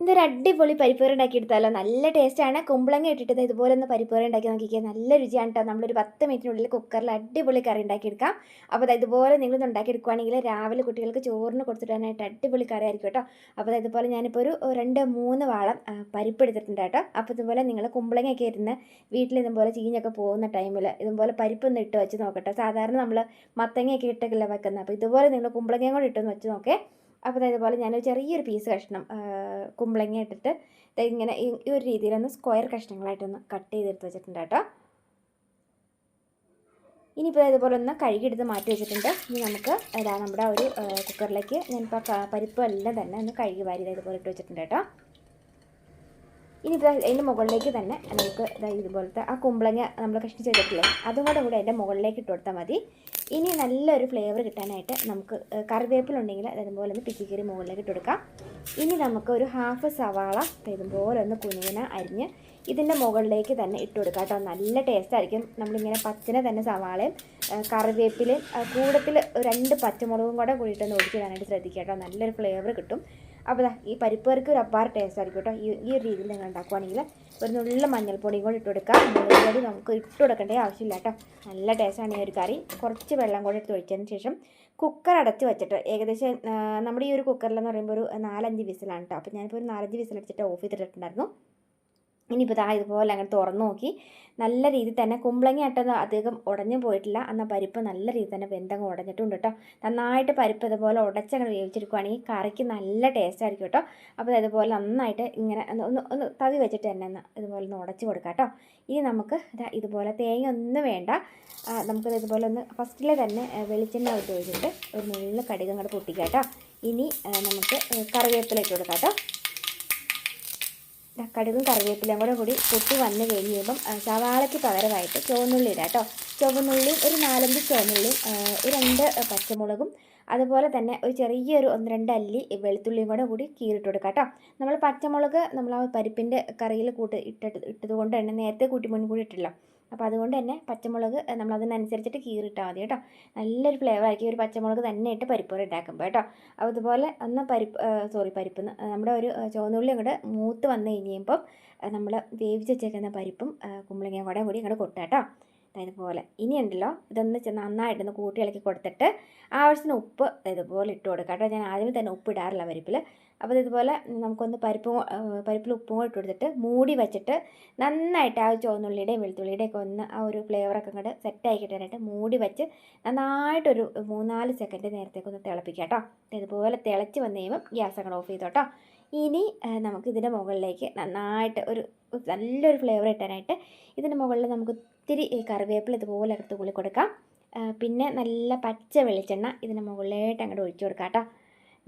ഇതൊരു അടിപൊളി പരിപ്പേറി ഉണ്ടാക്കി എടുത്താലോ നല്ല ടേസ്റ്റാണ് കുമ്പളങ്ങ ഇട്ടിട്ട് ഇതുപോലെ ഒന്ന് പരിപ്പേറി ഉണ്ടാക്കി നോക്കിക്കുക നല്ല രുചിയാണ് കേട്ടോ നമ്മളൊരു പത്ത് മിനിറ്റിനുള്ളിൽ കുക്കറിൽ അടിപൊളി കറി ഉണ്ടാക്കിയെടുക്കാം. അപ്പോൾ ഇതുപോലെ നിങ്ങൾ ഉണ്ടാക്കിയെടുക്കുകയാണെങ്കിൽ രാവിലെ കുട്ടികൾക്ക് ചോറിന് കൊടുത്തിടാനായിട്ട് അടിപൊളി കറി ആയിരിക്കും കേട്ടോ അപ്പോൾ ഇതുപോലെ ഞാനിപ്പോൾ ഒരു രണ്ട് മൂന്ന് വാളം പരിപ്പ് എടുത്തിട്ടുണ്ട് കേട്ടോ അപ്പോൾ ഇതുപോലെ നിങ്ങൾ കുമ്പളങ്ങയൊക്കെ ഇരുന്ന് വീട്ടിൽ ഇതുപോലെ ചീഞ്ഞൊക്കെ പോകുന്ന ടൈമിൽ ഇതുപോലെ പരിപ്പൊന്ന് ഇട്ട് വെച്ച് നോക്കട്ടോ. സാധാരണ നമ്മൾ മത്തങ്ങയൊക്കെ ഇട്ടൊക്കെ വെക്കുന്നത് അപ്പോൾ ഇതുപോലെ നിങ്ങൾ കുമ്പളങ്ങയും കൂടി ഇട്ടൊന്ന് വെച്ച് നോക്കേ. അപ്പോൾ ഇതേപോലെ ഞാനൊരു ചെറിയൊരു പീസ് കഷ്ണം കുമ്പളങ്ങ ഇട്ടിട്ട് ഇങ്ങനെ ഈ ഒരു രീതിയിലൊന്ന് സ്ക്വയർ കഷ്ണങ്ങളായിട്ടൊന്ന് കട്ട് ചെയ്തെടുത്ത് വെച്ചിട്ടുണ്ട് കേട്ടോ. ഇനിയിപ്പോൾ ഇതുപോലെ ഒന്ന് കഴുകിയെടുത്ത് മാറ്റി വെച്ചിട്ടുണ്ട്. ഇനി നമുക്ക് ഇതാ നമ്മുടെ ഒരു കുക്കറിലേക്ക് ഞാനിപ്പോൾ പരിപ്പ് എല്ലാം തന്നെ ഒന്ന് കഴുകി വാരി ഇതുപോലെ ഇട്ട് വെച്ചിട്ടുണ്ട് കേട്ടോ. ഇനിയിപ്പോൾ അതിന്റെ മുകളിലേക്ക് തന്നെ നമുക്ക് ഇതായി ഇതുപോലത്തെ ആ കുമ്പളങ്ങ നമ്മൾ കഷ്ണിച്ച് വെച്ചിട്ടില്ലേ അതും കൂടെ കൂടെ അതിന്റെ മുകളിലേക്ക് ഇട്ട് കൊടുത്താൽ മതി. ഇനി നല്ലൊരു ഫ്ലേവർ കിട്ടാനായിട്ട് നമുക്ക് കറിവേപ്പിലുണ്ടെങ്കിൽ അത് ഇതുപോലെ ഒന്ന് പിച്ചിക്കറി മുകളിലേക്ക് ഇട്ട് കൊടുക്കാം. ഇനി നമുക്ക് ഒരു ഹാഫ് സവാള ഇതുപോലെ ഒന്ന് കുനുകുന അരിഞ്ഞ് ഇതിന്റെ മുകളിലേക്ക് തന്നെ ഇട്ട് കൊടുക്കാം കേട്ടോ. നല്ല ടേസ്റ്റ് ആയിരിക്കും. നമ്മളിങ്ങനെ പച്ചനെ തന്നെ സവാളയും കറിവേപ്പിലയും കൂടത്തിൽ രണ്ട് പച്ചമുളകും കൂടെ കൂടിയിട്ടൊന്ന് ഒഴിച്ചിടാനായിട്ട് ശ്രദ്ധിക്കുക കേട്ടോ. നല്ലൊരു ഫ്ലേവർ കിട്ടും. അപ്പോൾ ഈ പരിപ്പ് ഒരു അപ്പാർ ടേസ്റ്റ് ആയിരിക്കും കേട്ടോ. ഈ ഈ രീതിയിൽ നിങ്ങൾ ഉണ്ടാക്കുവാണെങ്കിൽ ഒരു നുള്ള മഞ്ഞൾപ്പൊടിയും കൂടി ഇട്ട് കൊടുക്കുക മഞ്ഞൾപ്പൊടി നമുക്ക് ഇട്ട് കൊടുക്കേണ്ട ആവശ്യമില്ല കേട്ടോ. നല്ല ടേസ്റ്റാണ് ഈ ഒരു കറി. കുറച്ച് വെള്ളം കൂടി എടുത്ത് ഒഴിച്ചതിന് ശേഷം കുക്കർ അടച്ച് വെച്ചിട്ട് ഏകദേശം നമ്മുടെ ഈ ഒരു കുക്കറിലെന്ന് പറയുമ്പോൾ ഒരു നാലഞ്ച് വിസിലാണ് കേട്ടോ. അപ്പോൾ ഞാനിപ്പോൾ ഒരു നാലഞ്ച് വിസിൽ അടിച്ചിട്ട് ഓഫ് ചെയ്തിട്ടുണ്ടായിരുന്നു ഇനിയിപ്പോൾ ദാ ഇതുപോലെ അങ്ങനെ തുറന്നു നോക്കി. നല്ല രീതിയിൽ തന്നെ കുമ്പളങ്ങി അട്ടത് അധികം ഉടഞ്ഞു പോയിട്ടില്ല. എന്നാൽ പരിപ്പ് നല്ല രീതിയിൽ തന്നെ വെന്തങ്ങ് ഉടഞ്ഞിട്ടുണ്ട് കേട്ടോ. നന്നായിട്ട് പരിപ്പ് ഇതുപോലെ ഉടച്ചങ്ങനെ വേവിച്ചെടുക്കുകയാണെങ്കിൽ കറിക്ക് നല്ല ടേസ്റ്റ് ആയിരിക്കും കേട്ടോ. അപ്പോൾ ഇതുപോലെ നന്നായിട്ട് ഇങ്ങനെ ഒന്ന് ഒന്ന് തവി വെച്ചിട്ട് തന്നെ ഒന്ന് ഇതുപോലെ ഒന്ന് ഉടച്ച് കൊടുക്കാം കേട്ടോ. ഇനി നമുക്ക് ഇതാ ഇതുപോലെ തേങ്ങ ഒന്നും വേണ്ട. നമുക്കത് ഇതുപോലെ ഒന്ന് ഫസ്റ്റിലെ തന്നെ വെളിച്ചെണ്ണ ഇട്ട് ഒഴിച്ചിട്ട് ഒരു കടുക് കൂടെ പൊട്ടിക്കാം കേട്ടോ. ഇനി നമുക്ക് കറിവേപ്പിലേക്ക് കൊടുക്കാം കേട്ടോ. കടുകും കറിവേപ്പിലയും കൂടെ കൂടി പൊട്ടി വന്ന് കഴിയുമ്പം സവാളയ്ക്ക് പകരമായിട്ട് ചുവന്നുള്ളി ഇടാം കേട്ടോ. ചുവന്നുള്ളിയും ഒരു നാലഞ്ച് ചുവന്നുള്ളിയും രണ്ട് പച്ചമുളകും അതുപോലെ തന്നെ ഒരു ചെറിയൊരു ഒന്ന് രണ്ട് അല്ലി വെളുത്തുള്ളിയും കൂടെ കൂടി കീറിട്ട് കൊടുക്കാം കേട്ടോ. നമ്മൾ പച്ചമുളക് നമ്മൾ ആ പരിപ്പിന്റെ കറിയിൽ കൂട്ട് ഇട്ടിട്ട് ഇട്ടത് കൊണ്ട് തന്നെ നേരത്തെ കൂട്ടി മുൻകൂടി ഇട്ടില്ല അപ്പോൾ അതുകൊണ്ട് തന്നെ പച്ചമുളക് നമ്മൾ അതിനനുസരിച്ചിട്ട് കീറിയിട്ടാൽ മതി കേട്ടോ. നല്ലൊരു ഫ്ലേവർ ആയിരിക്കും ഒരു പച്ചമുളക് തന്നെ ഇട്ട് പരിപ്പ് ഉണ്ടാക്കുമ്പോൾ കേട്ടോ. അപ്പോൾ ഇതുപോലെ ഒന്ന് പരിപ്പ് സോറി പരിപ്പ് നമ്മുടെ ഒരു ചുവന്നുള്ളി അങ്ങോട്ട് മൂത്ത് വന്ന് കഴിയുമ്പം നമ്മൾ വേവിച്ച് വെച്ചേക്കുന്ന പരിപ്പും കുമ്പളങ്ങയും കൂടെ കൂടി അങ്ങോട്ട് കൊട്ടാം കേട്ടോ. ഇതുപോലെ. ഇനി ഉണ്ടല്ലോ ഇതൊന്ന് നന്നായിട്ടൊന്ന് കൂട്ടി ഇളക്കി കൊടുത്തിട്ട് ആവശ്യത്തിന് ഉപ്പ് ഇതുപോലെ ഇട്ട് കൊടുക്കുക കേട്ടോ. ഞാൻ ആദ്യമേ തന്നെ ഉപ്പ് ഇടാറില്ല പരിപ്പിൽ അപ്പോൾ ഇതുപോലെ നമുക്കൊന്ന് പരിപ്പ് പരിപ്പിൽ ഉപ്പും കൂടി ഇട്ട് കൊടുത്തിട്ട് മൂടി വെച്ചിട്ട് നന്നായിട്ട് ആ ചുവന്നുള്ളിയുടെയും വെളുത്തുള്ളിയുടെയും ഒക്കെ ഒന്ന് ആ ഒരു ഫ്ലേവറൊക്കെ അങ്ങോട്ട് സെറ്റായി കിട്ടാനായിട്ട് മൂടി വെച്ച് നന്നായിട്ടൊരു മൂന്നാൽ സെക്കൻഡ് നേരത്തേക്ക് ഒന്ന് കേട്ടോ. ഇതുപോലെ തിളച്ച് വന്നു കഴിയുമ്പം ഗ്യാസ് അങ്ങോട്ട് ഓഫ് ചെയ്തോട്ടോ. ഇനി നമുക്കിതിന്റെ മുകളിലേക്ക് നന്നായിട്ട് ഒരു നല്ലൊരു ഫ്ലേവർ കിട്ടാനായിട്ട് ഇതിന്റെ മുകളിൽ നമുക്ക് ഒത്തിരി ഈ കറിവേപ്പില ഇതുപോലെ എടുത്ത് കുളി കൊടുക്കാം. പിന്നെ നല്ല പച്ച വെളിച്ചെണ്ണ ഇതിന്റെ മുകളിലായിട്ട് അങ്ങോട്ട് ഒഴിച്ചു കൊടുക്കാം കേട്ടോ.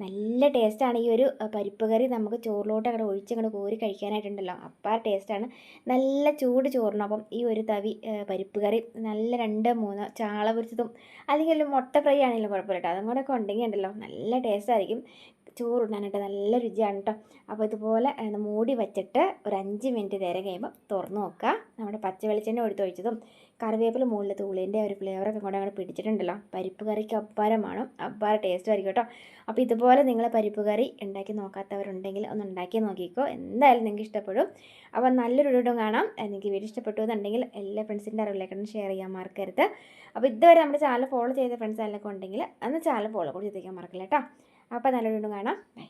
നല്ല ടേസ്റ്റാണ് ഈ ഒരു പരിപ്പ് കറി നമുക്ക് ചോറിലോട്ട് അങ്ങോട്ട് ഒഴിച്ച് അങ്ങോട്ട് കോരി കഴിക്കാനായിട്ടുണ്ടല്ലോ. അപ്പാ ടേസ്റ്റാണ്. നല്ല ചൂട് ചോറിനൊപ്പം ഈ ഒരു തവി പരിപ്പ് കറി നല്ല രണ്ട് മൂന്ന് ചാള പൊരിച്ചതും അല്ലെങ്കിൽ മുട്ട ഫ്രൈ ആണെങ്കിലും കുഴപ്പമില്ല കേട്ടോ. അതും കൂടെ ഉണ്ടെങ്കിൽ ഉണ്ടല്ലോ. നല്ല ടേസ്റ്റ് ആയിരിക്കും ചോറ് ഉണ്ണാനായിട്ട് നല്ല രുചിയാണ് കേട്ടോ അപ്പോൾ ഇതുപോലെ മൂടി വെച്ചിട്ട് ഒരു അഞ്ച് മിനിറ്റ് നേരം കഴിയുമ്പോൾ തുറന്ന് നോക്കുക. നമ്മുടെ പച്ച വെളിച്ചെണ്ണ എടുത്ത് ഒഴിച്ചതും കറിവേപ്പില മുകളിൽ തൂളിന്റെ ഒരു ഫ്ലേവറൊക്കെ കൂടെ അങ്ങോട്ട് പിടിച്ചിട്ടുണ്ടല്ലോ. പരിപ്പ് കറിക്ക് അപ്പാരമാണ് അപ്പാര ടേസ്റ്റ് ആയിരിക്കും കേട്ടോ അപ്പോൾ ഇതുപോലെ നിങ്ങൾ പരിപ്പ് കറി ഉണ്ടാക്കി നോക്കാത്തവരുണ്ടെങ്കിൽ ഒന്ന് ഉണ്ടാക്കി നോക്കിക്കോ. എന്തായാലും നിങ്ങൾക്ക് ഇഷ്ടപ്പെടും. അപ്പോൾ നല്ലൊരു വീഡിയോ കാണാം. നിങ്ങൾക്ക് വീഡിയോ ഇഷ്ടപ്പെട്ടു എന്നുണ്ടെങ്കിൽ എല്ലാ ഫ്രണ്ട്സിന്റെ അറിവിലേക്കൊന്ന് ഷെയർ ചെയ്യാൻ മറക്കരുത്. അപ്പോൾ ഇതുവരെ നമ്മുടെ ചാനൽ ഫോളോ ചെയ്ത ഫ്രണ്ട്സ് അതിലൊക്കെ ഉണ്ടെങ്കിൽ അന്ന് ചാനൽ ഫോളോ കൂടി ചെയ്തേക്കാൻ മറക്കില്ല കേട്ടോ അപ്പോൾ നല്ലൊരു കാണാം. ബൈ